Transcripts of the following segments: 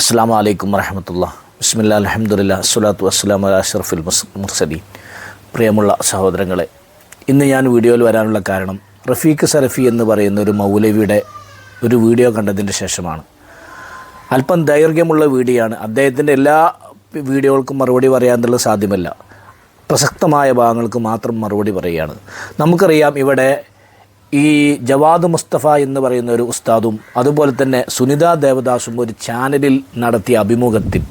അസ്സാം വലൈക്കും വരഹമത്തുള്ള ബിസ്മില്ല അലഹമുല്ല സ്വലാത്തു വസ്സലാം അല അഷറഫുൽ മുർസലി പ്രിയമുള്ള സഹോദരങ്ങളെ ഇന്ന് ഞാൻ വീഡിയോയിൽ വരാനുള്ള കാരണം റഫീഖ് സറഫി എന്ന് പറയുന്ന ഒരു മൗലവിയുടെ ഒരു വീഡിയോ കണ്ടതിന്റെ ശേഷമാണ്. അല്പം ദൈർഘ്യമുള്ള വീഡിയോയാണ്. അദ്ദേഹത്തിന്റെ എല്ലാ വീഡിയോകൾക്കും മറുപടി പറയാന്നുള്ളത് സാധ്യമല്ല. പ്രസക്തമായ ഭാഗങ്ങൾക്ക് മാത്രം മറുപടി പറയുകയാണ്. നമുക്കറിയാം ഇവിടെ ഈ ജവാദ് മുസ്തഫ എന്ന് പറയുന്ന ഒരു ഉസ്താദും അതുപോലെ തന്നെ സുനിത ദേവദാസും ഒരു ചാനലിൽ നടത്തിയ അഭിമുഖത്തിൽ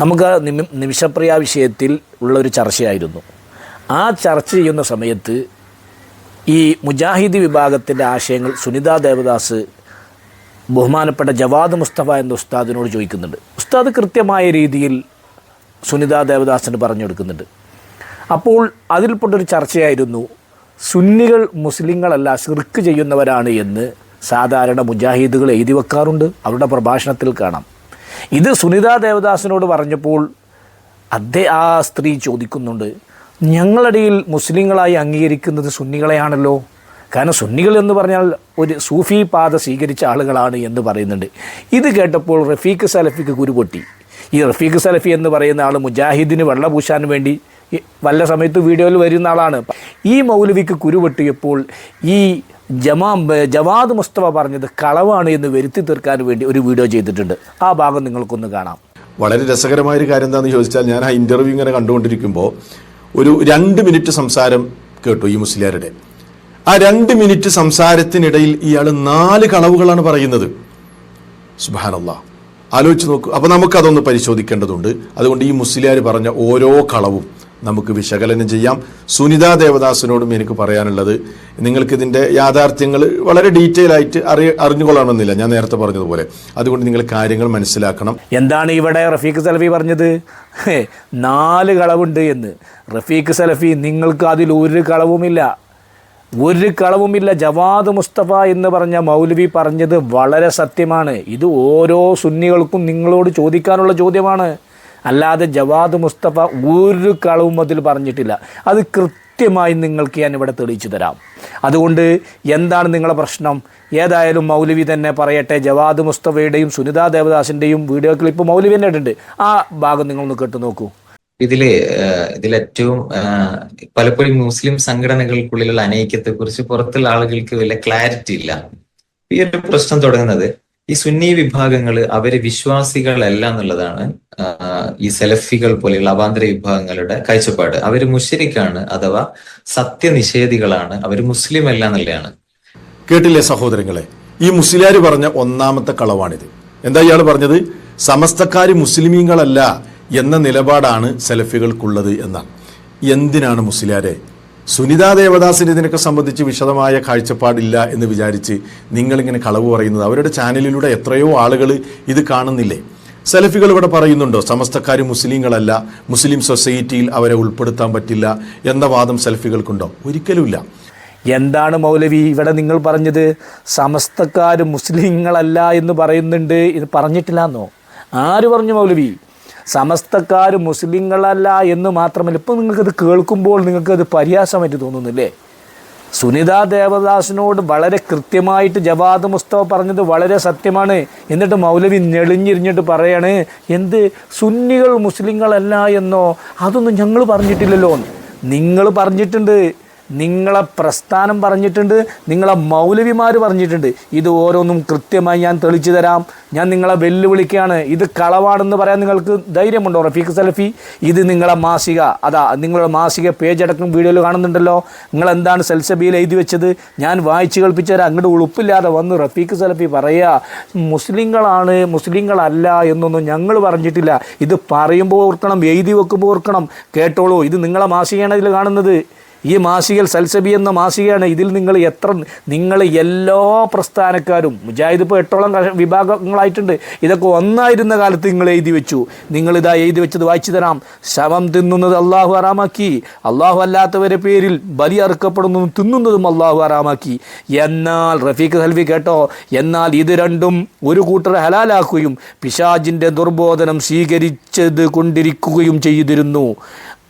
നമുക്ക് നിമി നിമിഷപ്രിയ വിഷയത്തിൽ ഉള്ളൊരു ചർച്ചയായിരുന്നു. ആ ചർച്ച ചെയ്യുന്ന സമയത്ത് ഈ മുജാഹിദ് വിഭാഗത്തിന്റെ ആശയങ്ങൾ സുനിത ദേവദാസ് ബഹുമാനപ്പെട്ട ജവാദ് മുസ്തഫ എന്ന ഉസ്താദിനോട് ചോദിക്കുന്നുണ്ട്. ഉസ്താദ് കൃത്യമായ രീതിയിൽ സുനിത ദേവദാസിന് പറഞ്ഞു കൊടുക്കുന്നുണ്ട് അപ്പോൾ അതിൽപ്പെട്ടൊരു ചർച്ചയായിരുന്നു സുന്നികൾ മുസ്ലിങ്ങളല്ല ഷിർക്ക് ചെയ്യുന്നവരാണ് എന്ന് സാധാരണ മുജാഹിദുകൾ എഴുതി വെക്കാറുണ്ട്. അവരുടെ പ്രഭാഷണത്തിൽ കാണാം. ഇത് സുനിത ദേവദാസിനോട് പറഞ്ഞപ്പോൾ അദ്ദേഹം ആ സ്ത്രീ ചോദിക്കുന്നുണ്ട് ഞങ്ങളിടയിൽ മുസ്ലിങ്ങളായി അംഗീകരിക്കുന്നത് സുന്നികളെയാണല്ലോ? കാരണം സുന്നികൾ എന്ന് പറഞ്ഞാൽ ഒരു സൂഫി പാത സ്വീകരിച്ച ആളുകളാണ് എന്ന് പറയുന്നുണ്ട്. ഇത് കേട്ടപ്പോൾ റഫീഖ് സലഫിക്ക് കുരുപൊട്ടി ഈ റഫീഖ് സലഫി എന്ന് പറയുന്ന ആൾ മുജാഹിദിന് വെള്ളപൂശാൻ വേണ്ടി ഈ വല്ല സമയത്ത് വീഡിയോയിൽ വരുന്ന ആളാണ്. ഈ മൗലവിക്ക് കുരുപൊട്ടിയപ്പോൾ ഈ ജമാ ജവാദ് മുസ്തഫ പറഞ്ഞത് കളവാണ് എന്ന് വരുത്തി തീർക്കാൻ വേണ്ടി ഒരു വീഡിയോ ചെയ്തിട്ടുണ്ട്. ആ ഭാഗം നിങ്ങൾക്കൊന്ന് കാണാം. വളരെ രസകരമായൊരു കാര്യം എന്താണെന്ന് ചോദിച്ചാൽ ഞാൻ ആ ഇന്റർവ്യൂ ഇങ്ങനെ കണ്ടുകൊണ്ടിരിക്കുമ്പോൾ ഒരു രണ്ട് മിനിറ്റ് സംസാരം കേട്ടു ഈ മുസ്ലിയാരുടെ. ആ രണ്ട് മിനിറ്റ് സംസാരത്തിനിടയിൽ ഇയാൾ നാല് കളവുകളാണ് പറയുന്നത്. സുബാനല്ല ആലോചിച്ച് നോക്കൂ. അപ്പോൾ നമുക്കതൊന്ന് പരിശോധിക്കേണ്ടതുണ്ട്. അതുകൊണ്ട് ഈ മുസ്ലിയാർ പറഞ്ഞ ഓരോ കളവും നമുക്ക് വിശകലനം ചെയ്യാം. സുനിത ദേവദാസിനോടും എനിക്ക് പറയാനുള്ളത് നിങ്ങൾക്കിതിന്റെ യാഥാർത്ഥ്യങ്ങൾ വളരെ ഡീറ്റെയിൽ ആയിട്ട് അറി അറിഞ്ഞുകൊള്ളണമെന്നില്ല. ഞാൻ നേരത്തെ പറഞ്ഞതുപോലെ. അതുകൊണ്ട് നിങ്ങൾ കാര്യങ്ങൾ മനസ്സിലാക്കണം. എന്താണ് ഇവിടെ റഫീഖ് സലഫി പറഞ്ഞത്? നാല് കളവുണ്ട് എന്ന്. റഫീഖ് സലഫി നിങ്ങൾക്ക് അതിൽ ഒരു കളവുമില്ല. ഒരു കളവുമില്ല. ജവാദ് മുസ്തഫ എന്ന് പറഞ്ഞ മൗലവി പറഞ്ഞത് വളരെ സത്യമാണ്. ഇത് ഓരോ സുന്നികൾക്കും നിങ്ങളോട് ചോദിക്കാനുള്ള ചോദ്യമാണ്. അല്ലാതെ ജവാദ് മുസ്തഫ ഒരു കളവും അതിൽ പറഞ്ഞിട്ടില്ല. അത് കൃത്യമായി നിങ്ങൾക്ക് ഞാൻ ഇവിടെ തെളിയിച്ചു തരാം. അതുകൊണ്ട് എന്താണ് നിങ്ങളുടെ പ്രശ്നം? ഏതായാലും മൗലവി തന്നെ പറയട്ടെ ജവാദ് മുസ്തഫയുടെയും സുനിതാ ദേവദാസിന്റെയും വീഡിയോ ക്ലിപ്പ് മൗലവി തന്നെ ഇട്ടുണ്ട് ആ ഭാഗം നിങ്ങളൊന്ന് കേട്ടു നോക്കൂ. ഇതിൽ ഇതിലേറ്റവും പലപ്പോഴും മുസ്ലിം സംഘടനകൾക്കുള്ളിലുള്ള അനൈക്യത്തെ കുറിച്ച് പുറത്തുള്ള ആളുകൾക്ക് വലിയ ക്ലാരിറ്റി ഇല്ല. ഈ ഒരു പ്രശ്നം തുടങ്ങുന്നത് ഈ സുന്നി വിഭാഗങ്ങൾ അവർ വിശ്വാസികളല്ല എന്നുള്ളതാണ് ഈ സെലഫികൾ പോലെയുള്ള അവാന്തര വിഭാഗങ്ങളുടെ കാഴ്ചപ്പാട്. അവർ മുഷരിക്കാണ് അഥവാ സത്യനിഷേധികളാണ് അവർ മുസ്ലിം അല്ല എന്നുള്ളതാണ്. കേട്ടില്ലേ സഹോദരങ്ങളെ? ഈ മുസ്ലിയാർ പറഞ്ഞ ഒന്നാമത്തെ കളവാണിത്. എന്താ ഇയാൾ പറഞ്ഞത്? സമസ്തക്കാർ മുസ്ലിമീങ്ങളല്ല എന്ന നിലപാടാണ് സെലഫികൾക്കുള്ളത് എന്നാണ്. എന്തിനാണ് മുസ്ലിയാരെ സുനിതാ ദേവദാസിന് ഇതിനൊക്കെ സംബന്ധിച്ച് വിശദമായ കാഴ്ചപ്പാടില്ല എന്ന് വിചാരിച്ച് നിങ്ങളിങ്ങനെ കളവ് പറയുന്നത് അവരുടെ ചാനലിലൂടെ എത്രയോ ആളുകൾ ഇത് കാണുന്നില്ലേ? സെലഫികൾ ഇവിടെ പറയുന്നുണ്ടോ? സമസ്തക്കാർ മുസ്ലിങ്ങളല്ല മുസ്ലിം സൊസൈറ്റിയിൽ അവരെ ഉൾപ്പെടുത്താൻ പറ്റില്ല എന്ന വാദം സെൽഫികൾക്കുണ്ടോ? ഒരിക്കലുമില്ല. എന്താണ് മൗലവി ഇവിടെ നിങ്ങൾ പറഞ്ഞത്? സമസ്തക്കാർ മുസ്ലിങ്ങളല്ല എന്ന് പറയുന്നുണ്ട്. ഇത് പറഞ്ഞിട്ടില്ല എന്നോ ആര് പറഞ്ഞു മൗലവി? സമസ്തക്കാർ മുസ്ലിങ്ങളല്ല എന്ന് മാത്രമല്ല ഇപ്പം നിങ്ങൾക്കത് കേൾക്കുമ്പോൾ നിങ്ങൾക്കത് പരിഹാസമായിട്ട് തോന്നുന്നില്ലേ? സുനിത ദേവദാസിനോട് വളരെ കൃത്യമായിട്ട് ജവാദ് മുസ്തഫ പറഞ്ഞത് വളരെ സത്യമാണ്. എന്നിട്ട് മൗലവി ഞെളിഞ്ഞിരിഞ്ഞിട്ട് പറയാണ് എന്ത്? സുന്നികൾ മുസ്ലിങ്ങളല്ല എന്നോ? അതൊന്നും ഞങ്ങൾ പറഞ്ഞിട്ടില്ലല്ലോ. നിങ്ങൾ പറഞ്ഞിട്ടുണ്ട്. നിങ്ങളെ പ്രസ്ഥാനം പറഞ്ഞിട്ടുണ്ട് നിങ്ങളെ മൗലവിമാർ പറഞ്ഞിട്ടുണ്ട്. ഇത് ഓരോന്നും കൃത്യമായി ഞാൻ തെളിച്ചു തരാം. ഞാൻ നിങ്ങളെ വെല്ലുവിളിക്കുകയാണ്. ഇത് കളവാണെന്ന് പറയാൻ നിങ്ങൾക്ക് ധൈര്യമുണ്ടോ റഫീഖ് സലഫി? ഇത് നിങ്ങളെ മാസിക. അതാ നിങ്ങളുടെ മാസിക പേജ് അടക്കം വീഡിയോയിൽ കാണുന്നുണ്ടല്ലോ. നിങ്ങൾ എന്താണ് സെൽസബിയിൽ എഴുതി വെച്ചത്? ഞാൻ വായിച്ചു കേൾപ്പിച്ചു തരാം. അങ്ങോട്ട് ഉളുപ്പില്ലാതെ വന്ന് റഫീഖ് സലഫി പറയുക മുസ്ലിങ്ങളാണ് മുസ്ലിങ്ങളല്ല എന്നൊന്നും ഞങ്ങൾ പറഞ്ഞിട്ടില്ല. ഇത് പറയുമ്പോൾ ഓർക്കണം എഴുതി വെക്കുമ്പോൾ ഓർക്കണം. കേട്ടോളൂ ഇത് നിങ്ങളെ മാസികയാണ് ഇതിൽ കാണുന്നത്. ഈ മാസികയിൽ സൽസബി എന്ന മാസികയാണ്. ഇതിൽ നിങ്ങൾ എത്ര നിങ്ങൾ എല്ലാ പ്രസ്ഥാനക്കാരും മുജാഹിദ് ഇപ്പോൾ എട്ടോളം വിഭാഗങ്ങളായിട്ടുണ്ട്. ഇതൊക്കെ ഒന്നായിരുന്ന കാലത്ത് നിങ്ങൾ എഴുതി വെച്ചു. നിങ്ങളിതാ എഴുതി വെച്ചത് വായിച്ചു തരാം. ശവം തിന്നുന്നത് അള്ളാഹു ആറാമാക്കി അള്ളാഹു അല്ലാത്തവരെ പേരിൽ ബലി അറുക്കപ്പെടുന്നതും തിന്നുന്നതും അള്ളാഹു ആറാമാക്കി എന്നാൽ റഫീഖ് ഹൽവി കേട്ടോ എന്നാൽ ഇത് രണ്ടും ഒരു കൂട്ടർ ഹലാലാക്കുകയും പിശാജിന്റെ ദുർബോധനം സ്വീകരിച്ചത് കൊണ്ടിരിക്കുകയും ചെയ്തിരുന്നു.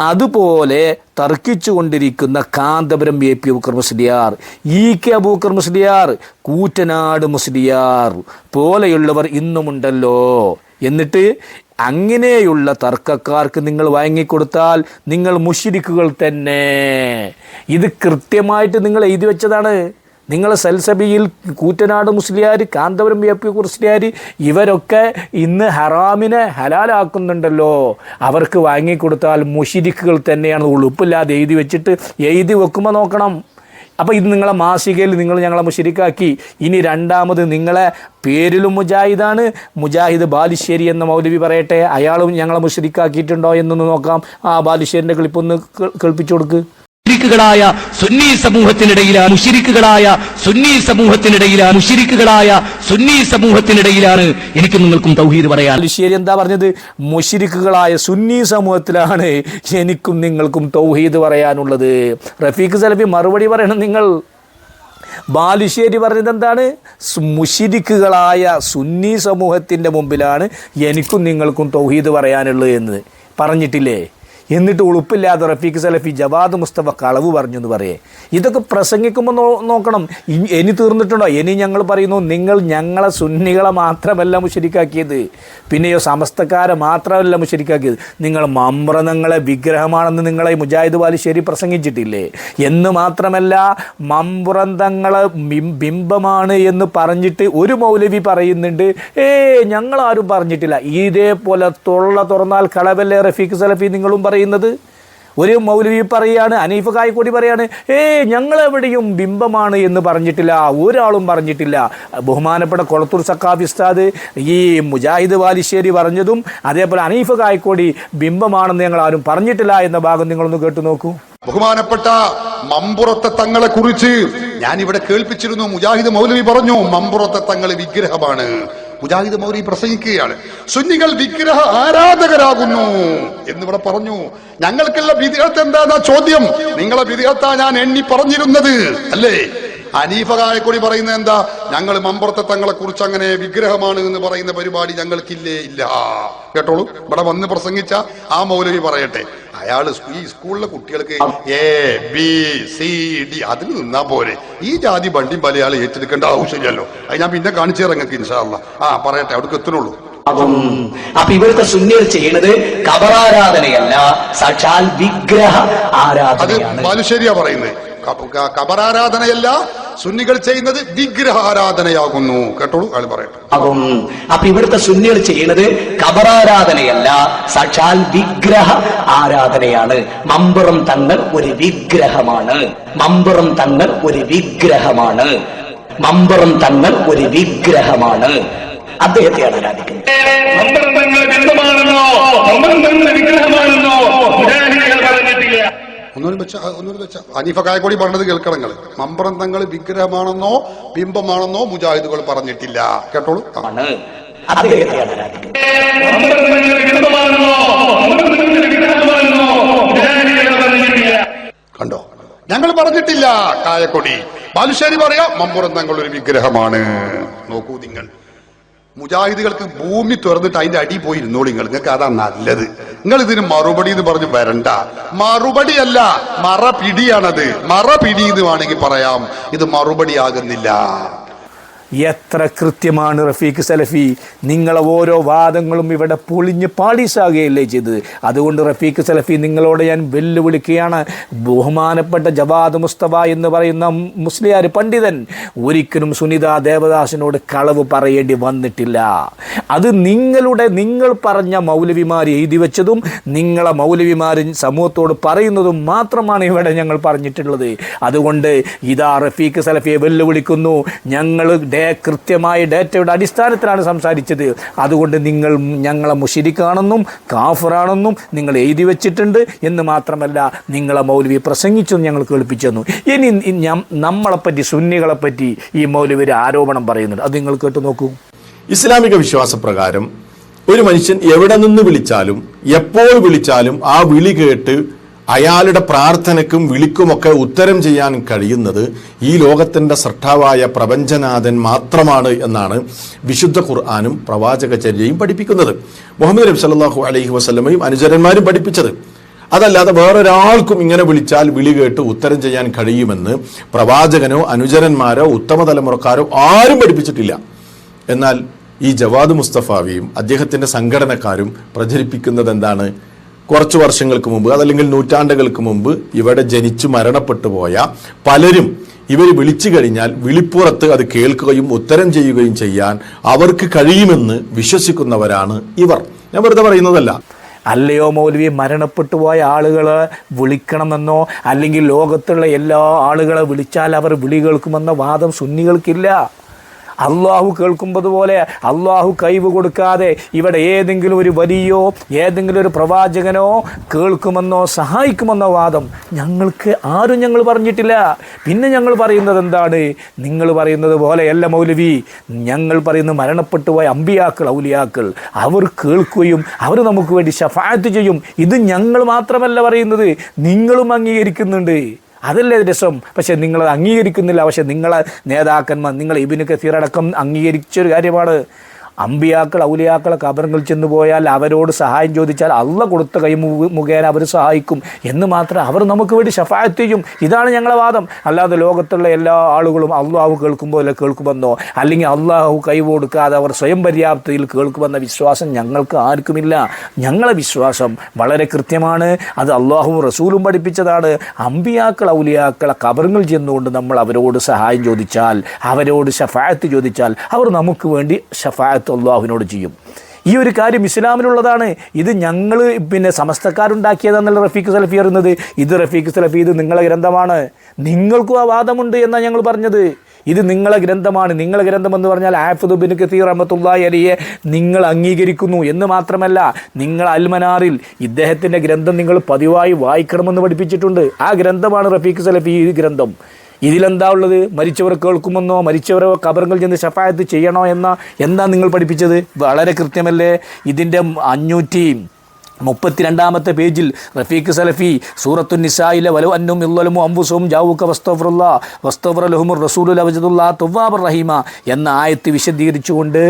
അതുപോലെ തർക്കിച്ചുകൊണ്ടിരിക്കുന്ന Kanthapuram A P Aboobacker Musliyar E K Aboobacker Musliyar Koottanad Musliyar പോലെയുള്ളവർ ഇന്നുമുണ്ടല്ലോ. എന്നിട്ട് അങ്ങനെയുള്ള തർക്കക്കാർക്ക് നിങ്ങൾ വാങ്ങിക്കൊടുത്താൽ നിങ്ങൾ മുഷിരിക്കുകൾ തന്നെ. ഇത് കൃത്യമായിട്ട് നിങ്ങൾ എഴുതി വെച്ചതാണ്. നിങ്ങൾ സൽസബിയിൽ കൂറ്റനാട് മുസ്ലിയാർ കാന്തപുരം വി പി മുസ്ലിയാർ ഇവരൊക്കെ ഇന്ന് ഹറാമിനെ ഹലാലാക്കുന്നുണ്ടല്ലോ. അവർക്ക് വാങ്ങിക്കൊടുത്താൽ മുഷിരിക്കുകൾ തന്നെയാണ്. ഉളുപ്പില്ലാതെ എഴുതി വെച്ചിട്ട് എഴുതി വെക്കുമ്പോൾ നോക്കണം. അപ്പോൾ ഇത് നിങ്ങളെ മാസികയിൽ നിങ്ങൾ ഞങ്ങളെ മുഷരിക്കാക്കി. ഇനി രണ്ടാമത് നിങ്ങളെ പേരിലും മുജാഹിദാണ്. മുജാഹിദ് ബാലുശ്ശേരി എന്ന മൗലവി പറയട്ടെ അയാളും ഞങ്ങളെ മുഷരിക്കാക്കിയിട്ടുണ്ടോ എന്നൊന്ന് നോക്കാം. ആ ബാലുശ്ശേരിന്റെ ക്ലിപ്പൊന്ന് കേൾ- കേൾപ്പിച്ചു കൊടുക്ക്. മുഷിരിക്കുകളായ സുന്നി സമൂഹത്തിനിടയിലാണ് മുഷിരിക്കുകളായ സുന്നി സമൂഹത്തിനിടയിലാണ് മുഷിരിക്കുകളായ സുന്നി സമൂഹത്തിനിടയിലാണ്. എനിക്ക് നിങ്ങൾക്കും തൗഹീദ് പറയാൻ. ശരി എന്താ പറഞ്ഞത്? മുഷിരിക്കുകളായ സുന്നി സമൂഹത്തിലാണ് എനിക്കും നിങ്ങൾക്കും തൗഹീദ് പറയാനുള്ളത്. റഫീഖ് സലഫി മറുപടി പറയണം നിങ്ങൾ. ബാലുശ്ശേരി പറഞ്ഞത് എന്താണ്? മുഷിരിക്കുകളായ സുന്നി സമൂഹത്തിന്റെ മുമ്പിലാണ് എനിക്കും നിങ്ങൾക്കും തൗഹീദ് പറയാനുള്ളത് എന്ന് പറഞ്ഞിട്ടില്ലേ? എന്നിട്ട് ഉളുപ്പില്ലാതെ റഫീഖ് സലഫി ജവാദ് മുസ്തഫ കളവ് പറഞ്ഞു എന്ന് പറയേ. ഇതൊക്കെ പ്രസംഗിക്കുമ്പോൾ നോക്കണം. ഇനി തീർന്നിട്ടുണ്ടോ? ഇനി ഞങ്ങൾ പറയുന്നു നിങ്ങൾ ഞങ്ങളെ സുന്നികളെ മാത്രമല്ല മുശരിക്കാക്കിയത് പിന്നെയോ സമസ്തക്കാരെ മാത്രമല്ല മുശരിക്കാക്കിയത് നിങ്ങൾ മമ്പ്രതങ്ങളെ വിഗ്രഹമാണെന്ന് നിങ്ങളെ മുജാഹിദ് ബാലുശ്ശേരി പ്രസംഗിച്ചിട്ടില്ലേ? എന്ന് മാത്രമല്ല മമ്പ്രന്തങ്ങളെ ബിംബമാണ് എന്ന് പറഞ്ഞിട്ട് ഒരു മൗലവി പറയുന്നുണ്ട്. ഏ ഞങ്ങളാരും പറഞ്ഞിട്ടില്ല. ഇതേപോലെ തൊള്ള തുറന്നാൽ കളവല്ലേ റഫീഖ് സലഫി നിങ്ങളും പറയുന്നത്? ഒരു മൗലവി പറയാണ് അനീഫ് കായ്ക്കൂടി പറയാണ് ഏ ഞങ്ങളെവിടെയും ബിംബമാണ് എന്ന് പറഞ്ഞിട്ടില്ല ഒരാളും പറഞ്ഞിട്ടില്ല. ബഹുമാനപ്പെട്ട കൊളത്തൂർ സക്കാഫ് ഉസ്താദ് ഈ മുജാഹിദ് വാലിശ്ശേരി പറഞ്ഞതും അതേപോലെ അനീഫ് കായക്കോടി ബിംബമാണെന്ന് ഞങ്ങൾ ആരും പറഞ്ഞിട്ടില്ല എന്ന ഭാഗം നിങ്ങളൊന്ന് കേട്ടു നോക്കൂ. ബഹുമാനപ്പെട്ട മമ്പുറത്തെ തങ്ങളെ കുറിച്ച് ഞാൻ ഇവിടെ കേൾപ്പിച്ചിരുന്നു മുജാഹിദ് മൗലവി പറഞ്ഞു മമ്പുറത്തെ തങ്ങൾ വിഗ്രഹമാണ്. മുജാഹിദ് മൗരി പ്രസംഗിക്കുകയാണ്. സുന്നികൾ വിഗ്രഹ ആരാധകരാകുന്നു എന്ന് ഇവിടെ പറഞ്ഞു. ഞങ്ങൾക്കുള്ള വിധികത്ത് എന്താ ചോദ്യം? നിങ്ങളെ വിധികത്താ ഞാൻ എണ്ണി പറഞ്ഞിരുന്നത് അല്ലേ? അനീഫ കായക്കൊടി പറയുന്നത് എന്താ? ഞങ്ങൾ മമ്പുറത്തെ തങ്ങളെ കുറിച്ച് അങ്ങനെ വിഗ്രഹമാണ് എന്ന് പറയുന്ന പരിപാടി ഞങ്ങൾക്കില്ലേ ഇല്ല. കേട്ടോളൂ. ഇവിടെ വന്ന് പ്രസംഗിച്ച ആ മൗലവി പറയട്ടെ. അയാൾ ഈ സ്കൂളിലെ കുട്ടികൾക്ക് എ ബി സി ഡി അതിൽ നിന്നാ പോരെ. ഈ ജാതി വണ്ടിയും പല ആൾ ഏറ്റെടുക്കേണ്ട ആവശ്യമില്ലല്ലോ. അത് ഞാൻ പിന്നെ കാണിച്ചു തരാം ഇൻഷാല്ല ആ പറയട്ടെ. അവിടേക്ക് എത്തുന്നുള്ളൂ. ആകും അപ്പൊ ഇവിടുത്തെ സുന്നികൾ ചെയ്യുന്നത് കബറാരാധനയല്ല സാക്ഷാൽ വിഗ്രഹ അത് ആരാധനയാണ്. ബാലുശ്ശേരിയാ പറയുന്നത്. കബറാരാധനയല്ല സുന്നികൾ ചെയ്യുന്നത് വിഗ്രഹ ആരാധനയാകുന്നു കേട്ടോളൂ അയാൾ പറയട്ടെ. അപ്പം അപ്പൊ ഇവിടുത്തെ സുന്നികൾ ചെയ്യുന്നത് കബറാരാധനയല്ല സാക്ഷാൽ വിഗ്രഹ ആരാധനയാണ്. മമ്പുറം തങ്ങൾ ഒരു വിഗ്രഹമാണ്. മമ്പുറം തങ്ങൾ ഒരു വിഗ്രഹമാണ്. മമ്പുറം തങ്ങൾ ഒരു വിഗ്രഹമാണ്. അദ്ദേഹത്തെയാണ് ആരാധിക്കുന്നത്. വിഗ്രഹമാണെന്നോ? ഒന്നുകൂടി വെച്ച ഒന്നുകൂടി വെച്ച. ഹനീഫ കായക്കൊടി പറഞ്ഞത് കേൾക്കണങ്ങൾ മമ്പറം തങ്ങൾ വിഗ്രഹമാണെന്നോ ബിംബമാണെന്നോ മുജാഹിദുകൾ പറഞ്ഞിട്ടില്ല. കേട്ടോളൂ. കണ്ടോ? ഞങ്ങൾ പറഞ്ഞിട്ടില്ല കായക്കൊടി ബാലുശ്ശേരി പറയാ മമ്പുറം തങ്ങൾ ഒരു വിഗ്രഹമാണ്. നോക്കൂ നിങ്ങൾ. മുജാഹിദുകൾക്ക് ഭൂമി തുറന്നിട്ട് അതിന്റെ അടി പോയി ഇരുന്നോളൂ നിങ്ങൾ. നിങ്ങൾക്ക് അതാ നല്ലത്. നിങ്ങൾ ഇതിന് മറുപടി എന്ന് പറഞ്ഞ് വരണ്ട. മറുപടി അല്ല മറ പിടിയാണത് മറ പിടി എന്ന് വേണമെങ്കിൽ പറയാം. ഇത് മറുപടി ആകുന്നില്ല. എത്ര കൃത്യമാണ് റഫീഖ് സലഫി? നിങ്ങളെ ഓരോ വാദങ്ങളും ഇവിടെ പൊളിഞ്ഞ് പാളീസാകുകയല്ലേ ചെയ്തത്. അതുകൊണ്ട് റഫീഖ് സലഫി നിങ്ങളോട് ഞാൻ വെല്ലുവിളിക്കുകയാണ്. ബഹുമാനപ്പെട്ട ജവാദ് മുസ്തഫ എന്ന് പറയുന്ന മുസ്ലിയാർ പണ്ഡിതൻ ഒരിക്കലും സുനിത ദേവദാസിനോട് കളവ് പറയേണ്ടി വന്നിട്ടില്ല. അത് നിങ്ങളുടെ നിങ്ങൾ പറഞ്ഞ മൗലവിമാർ എഴുതി വെച്ചതും നിങ്ങളെ മൗലവിമാർ സമൂഹത്തോട് പറയുന്നതും മാത്രമാണ് ഇവിടെ ഞങ്ങൾ പറഞ്ഞിട്ടുള്ളത്. അതുകൊണ്ട് ഇതാ റഫീഖ് സലഫിയെ വെല്ലുവിളിക്കുന്നു. ഞങ്ങൾ കൃത്യമായ ഡേറ്റയുടെ അടിസ്ഥാനത്തിലാണ് സംസാരിച്ചത്. അതുകൊണ്ട് നിങ്ങൾ ഞങ്ങളെ മുഷിരിക്കാണെന്നും കാഫറാണെന്നും നിങ്ങൾ എഴുതി വെച്ചിട്ടുണ്ട് എന്ന് മാത്രമല്ല നിങ്ങളെ മൗലവി പ്രസംഗിച്ചെന്ന് ഞങ്ങൾ കേൾപ്പിച്ചു തന്നു. ഇനി നമ്മളെപ്പറ്റി സുന്നികളെപ്പറ്റി ഈ മൗലവി ആരോപണം പറയുന്നുണ്ട്. അത് നിങ്ങൾ കേട്ട് നോക്കൂ. ഇസ്ലാമിക വിശ്വാസപ്രകാരം ഒരു മനുഷ്യൻ എവിടെ നിന്ന് വിളിച്ചാലും എപ്പോൾ വിളിച്ചാലും ആ വിളി കേട്ട് അയാളുടെ പ്രാർത്ഥനയ്ക്കും വിളിക്കുമൊക്കെ ഉത്തരം ചെയ്യാൻ കഴിയുന്നത് ഈ ലോകത്തിന്റെ സൃഷ്ടാവായ പ്രപഞ്ചനാഥൻ മാത്രമാണ് എന്നാണ് വിശുദ്ധ ഖുർആാനും പ്രവാചകചര്യയും പഠിപ്പിക്കുന്നത്. മുഹമ്മദ് നബി സല്ലല്ലാഹു അലൈഹി വസ്ലമയും അനുചരന്മാരും പഠിപ്പിച്ചത്. അതല്ലാതെ വേറൊരാൾക്കും ഇങ്ങനെ വിളിച്ചാൽ വിളി കേട്ട് ഉത്തരം ചെയ്യാൻ കഴിയുമെന്ന് പ്രവാചകനോ അനുചരന്മാരോ ഉത്തമ തലമുറക്കാരോ ആരും പഠിപ്പിച്ചിട്ടില്ല. എന്നാൽ ഈ ജവാദ് മുസ്തഫാവിയും അദ്ദേഹത്തിന്റെ സംഘടനക്കാരും പ്രചരിപ്പിക്കുന്നത് എന്താണ് കുറച്ച് വർഷങ്ങൾക്ക് മുമ്പ് അതല്ലെങ്കിൽ നൂറ്റാണ്ടുകൾക്ക് മുമ്പ് ഇവിടെ ജനിച്ച് മരണപ്പെട്ടു പോയ പലരും ഇവർ വിളിച്ചു കഴിഞ്ഞാൽ വിളിപ്പുറത്ത് അത് കേൾക്കുകയും ഉത്തരം ചെയ്യുകയും ചെയ്യാൻ അവർക്ക് കഴിയുമെന്ന് വിശ്വസിക്കുന്നവരാണ് ഇവർ. ഞാൻ വെറുതെ പറയുന്നതല്ല. അല്ലയോ മൗലവി മരണപ്പെട്ടു പോയ ആളുകളെ വിളിക്കണമെന്നോ അല്ലെങ്കിൽ ലോകത്തുള്ള എല്ലാ ആളുകളെ വിളിച്ചാൽ അവർ വിളി കേൾക്കുമെന്ന വാദം സുന്നികൾക്കില്ല. അള്ളാഹു കേൾക്കുമ്പോൾ അള്ളാഹു കൈവ് കൊടുക്കാതെ ഇവിടെ ഏതെങ്കിലും ഒരു വലിയോ ഏതെങ്കിലും ഒരു പ്രവാചകനോ കേൾക്കുമെന്നോ സഹായിക്കുമെന്നോ വാദം ഞങ്ങൾക്ക് ആരും ഞങ്ങൾ പറഞ്ഞിട്ടില്ല. പിന്നെ ഞങ്ങൾ പറയുന്നത് എന്താണ്? നിങ്ങൾ പറയുന്നത് പോലെയല്ല മൗലവി. ഞങ്ങൾ പറയുന്ന മരണപ്പെട്ടു പോയ അമ്പിയാക്കൾ ഔലിയാക്കൾ. അവർ കേൾക്കുകയും അവർ നമുക്ക് വേണ്ടി ഷഫാത്ത് ചെയ്യും. ഇത് ഞങ്ങൾ മാത്രമല്ല പറയുന്നത്. നിങ്ങളും അംഗീകരിക്കുന്നുണ്ട്. അതല്ലേ രസം? പക്ഷെ നിങ്ങളത് അംഗീകരിക്കുന്നില്ല. പക്ഷെ നിങ്ങളെ നേതാക്കന്മാർ നിങ്ങൾ ഇബിന് തീരടക്കം അംഗീകരിച്ചൊരു കാര്യമാണ്. അമ്പിയാക്കൾ ഔലിയാക്കളെ കബറുകൾ ചെന്ന് പോയാൽ അവരോട് സഹായം ചോദിച്ചാൽ അള്ള കൊടുത്ത കൈ മുഖേന അവർ സഹായിക്കും എന്ന് മാത്രം അവർ നമുക്ക് വേണ്ടി ഷഫായത്ത് ചെയ്യും. ഇതാണ് ഞങ്ങളുടെ വാദം. അല്ലാതെ ലോകത്തുള്ള എല്ലാ ആളുകളും അള്ളാഹു കേൾക്കുമ്പോൾ കേൾക്കുമെന്നോ? അല്ലെങ്കിൽ അള്ളാഹു കൈ കൊടുക്കാതെ അവർ സ്വയം പര്യാപ്തയിൽ കേൾക്കുമെന്ന വിശ്വാസം ഞങ്ങൾക്ക് ആർക്കുമില്ല. ഞങ്ങളെ വിശ്വാസം വളരെ കൃത്യമാണ്. അത് അള്ളാഹുവും റസൂലും പഠിപ്പിച്ചതാണ്. അമ്പിയാക്കൾ ഔലിയാക്കളെ കബറുകൾ ചെന്നുകൊണ്ട് നമ്മൾ അവരോട് സഹായം ചോദിച്ചാൽ അവരോട് ഷഫായത്ത് ചോദിച്ചാൽ അവർ നമുക്ക് വേണ്ടി ഷഫായത്ത് അള്ളാഹുവിനോട് ചെയ്യും. ഈ ഒരു കാര്യം ഇസ്ലാമിലുള്ളതാണ്. ഇത് ഞങ്ങൾ പിന്നെ സമസ്തക്കാരുണ്ടാക്കിയതാണെന്നുള്ള റഫീഖ് സലഫി അറിയുന്നത്. ഇത് റഫീഖ് സലഫി ഇത് നിങ്ങളെ ഗ്രന്ഥമാണ്. നിങ്ങൾക്കും ആ വാദമുണ്ട് എന്നാണ് ഞങ്ങൾ പറഞ്ഞത്. ഇത് നിങ്ങളെ ഗ്രന്ഥമാണ്. നിങ്ങളെ ഗ്രന്ഥം എന്ന് പറഞ്ഞാൽ ആഫുദുബിൻ ബിൻ കത്തീർ റഹ്മത്തുള്ളാഹി അലിയെ നിങ്ങൾ അംഗീകരിക്കുന്നു എന്ന് മാത്രമല്ല നിങ്ങൾ അൽമനാറിൽ ഇദ്ദേഹത്തിന്റെ ഗ്രന്ഥം നിങ്ങൾ പതിവായി വായിക്കണമെന്ന് പഠിപ്പിച്ചിട്ടുണ്ട്. ആ ഗ്രന്ഥമാണ് റഫീഖ് സലഫി ഈ ഗ്രന്ഥം. ഇതിലെന്താ ഉള്ളത്? മരിച്ചവർ കേൾക്കുമെന്നോ മരിച്ചവരെ കബറുകൾ ചെന്ന് ഷഫായത്ത് ചെയ്യണോ എന്ന എന്താ നിങ്ങൾ പഠിപ്പിച്ചത്? വളരെ കൃത്യമല്ലേ? ഇതിന്റെ അഞ്ഞൂറ്റി മുപ്പത്തിരണ്ടാമത്തെ പേജിൽ റഫീഖ് സലഫി സൂറത്തു നിസായിലെ വലു അന്നും ഇല്ലലുമോ അംബുസും ജാവൂക്ക വസ്തഫറുല്ല വസ്തഫറലഹുമുർ റസൂലുൽ അവജദുല്ല തുവാബർ റഹീമ എന്ന ആയത്ത് വിശദീകരിച്ചുകൊണ്ട്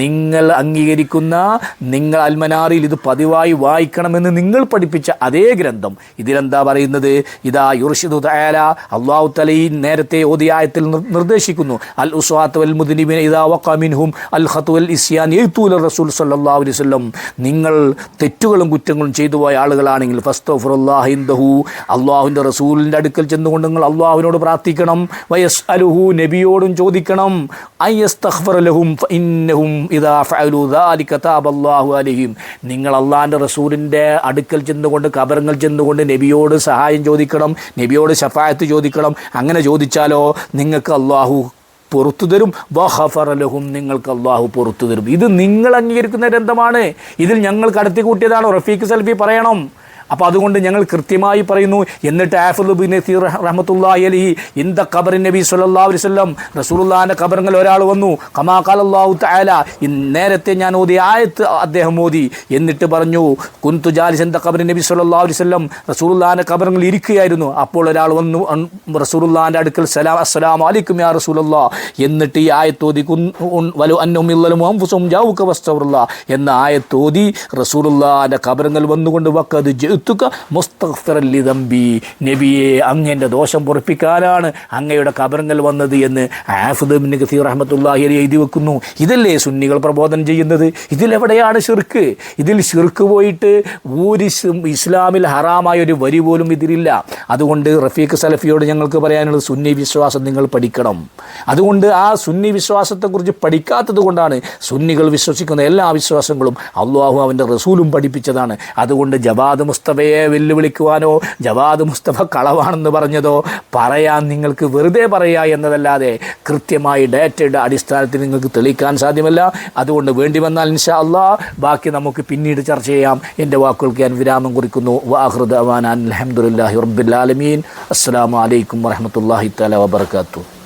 നിങ്ങൾ അംഗീകരിക്കുന്ന നിങ്ങൾ അൽമനാറിൽ ഇത് പതിവായി വായിക്കണമെന്ന് നിങ്ങൾ പഠിപ്പിച്ച അതേ ഗ്രന്ഥം. ഇതിലെന്താ പറയുന്നത്? ഇതാ യുർഷിദു തയാല അള്ളാഹു തലയിൽ നേരത്തെ ഓതിയായത്തിൽ നിർദ്ദേശിക്കുന്നു. അൽ ഉസ്വാത്ത് വൽ മുദിനിബിൻ ഇതാ വക്കാമിൻഹും മിൻഹും അൽ ഹത്തു അൽ ഇസ്യാൻ എയ്ത്തുൽ റസൂൽ സല്ലാ അലൈഹി നിങ്ങൾ നിങ്ങൾ തെറ്റുകളും കുറ്റങ്ങളും ചെയ്തു പോയ ആളുകളാണെങ്കിൽ ഫസ്തഗ്ഫിറുല്ലാഹ ഇൻദഹു അള്ളാഹുവിന്റെ റസൂലിന്റെ അടുക്കൽ ചെന്നുകൊണ്ട് നിങ്ങൾ അള്ളാഹുവിനോട് പ്രാർത്ഥിക്കണം. വയസ് അലുഹു നബിയോടും ചോദിക്കണം. അയ്യസ്തഗ്ഫിറ ലഹും ഫഇന്നഹും ഇദാ ഫഅലു ദാലിക താബല്ലാഹു അലൈഹിം. നിങ്ങൾ അള്ളാഹിന്റെ റസൂലിന്റെ അടുക്കൽ ചെന്നുകൊണ്ട് കബറങ്ങൾ ചെന്നുകൊണ്ട് നബിയോട് സഹായം ചോദിക്കണം. നബിയോട് ഷഫായത്ത് ചോദിക്കണം. അങ്ങനെ ചോദിച്ചാലോ നിങ്ങൾക്ക് അള്ളാഹു പുറത്തു തരും. വഹഫറലഹും നിങ്ങൾക്ക് അള്ളാഹു പുറത്തു തരും. ഇത് നിങ്ങൾ അംഗീകരിക്കുന്ന ഗ്രന്ഥമാണ്. ഇതിൽ ഞങ്ങൾ കടത്തി കൂട്ടിയതാണോ. റഫീഖ് സൽഫി പറയണം. അപ്പോൾ അതുകൊണ്ട് ഞങ്ങൾ കൃത്യമായി പറയുന്നു എന്നിട്ട് ആഫുൽ ബിൻ നസീർ റഹ്മത്തുള്ളാഹി അലൈഹി ഇന്ത ഖബറിൻ നബി സല്ലല്ലാഹു അലൈഹി വസല്ലം റസൂലുള്ളാഹിന്റെ ഖബറിൽ ഒരാൾ വന്നു. കമാ ഖാലല്ലാഹു തആല നേരത്തെ ഞാൻ ഓതി ആയത്ത് അദ്ദേഹം ഓതി. എന്നിട്ട് പറഞ്ഞു കുന്തു ജാലിസ് എന്ത ഖബറിൻ നബി സല്ലല്ലാഹു അലൈഹി വസല്ലം റസൂലുള്ളാഹിന്റെ ഖബറിൽ ഇരിക്കുകയായിരുന്നു. അപ്പോൾ ഒരാൾ വന്നു അൻ- അടുക്കൽ സലാം അസ്സലാമു അലൈക്കും യാ റസൂലല്ലാ. എന്നിട്ട് ഈ ആയത്തോതി ഓതി വലു അന്നും ഇല്ലലും അംഫുസും ജാവുക വസ്തവറുള്ള എന്ന ആയത്തോതി റസൂലുള്ളാഹിന്റെ ഖബറിൽ വന്നുകൊണ്ട് വക്കത് ജെത്തുക മുസ്തഗ്ഫിറല്ലി ദംബി നബിയെ അങ്ങന്റെ ദോഷം പൊറപ്പിക്കാനാണ് അങ്ങയുടെ ഖബറിൽ വന്നത് എന്ന് ആഫിദ് ബിൻ കസീർ റഹ്മത്തുള്ളാഹി അലൈഹി എഴുതി വെക്കുന്നു. ഇതല്ലേ സുന്നികൾ പ്രബോധനം ചെയ്യുന്നത്? ഇതിലെവിടെയാണ് ഷിർക്ക് ഇതിൽ ഷിർക്ക് പോയിട്ട് ഒരു ഇസ്ലാമിൽ ഹറാമായ ഒരു വരി പോലും ഇതിലില്ല. അതുകൊണ്ട് റഫീഖ് സലഫിയോട് ഞങ്ങൾക്ക് പറയാനുള്ളത് സുന്നി വിശ്വാസം നിങ്ങൾ പഠിക്കണം. അതുകൊണ്ട് ആ സുന്നി വിശ്വാസത്തെക്കുറിച്ച് പഠിക്കാത്തത് കൊണ്ടാണ് സുന്നികൾ വിശ്വസിക്കുന്ന എല്ലാ വിശ്വാസങ്ങളും അള്ളാഹു അവന്റെ റസൂലും പഠിപ്പിച്ചതാണ്. അതുകൊണ്ട് ജവാദ് മുസ്തഫയെ വെല്ലുവിളിക്കുവാനോ ജവാദ് മുസ്തഫ കളവാണെന്ന് പറഞ്ഞതോ പറയാൻ നിങ്ങൾക്ക് വെറുതെ പറയുക എന്നതല്ലാതെ കൃത്യമായി ഡേറ്റയുടെ അടിസ്ഥാനത്തിൽ നിങ്ങൾക്ക് തെളിയിക്കാൻ സാധ്യമല്ല. അതുകൊണ്ട് വേണ്ടി വന്നാൽ ഇൻഷാ അള്ളാ ബാക്കി നമുക്ക് പിന്നീട് ചർച്ച ചെയ്യാം. എന്റെ വാക്കുകൾക്ക് ഞാൻ വിരാമം കുറിക്കുന്നു. വാഹൃദ് അവാൻ അലഹമുല്ലാഹി റബ്ബുലാലമീൻ അസ്സാം വലൈക്കും വരഹമത്തല്ലാഹി തല വബർക്കാത്തു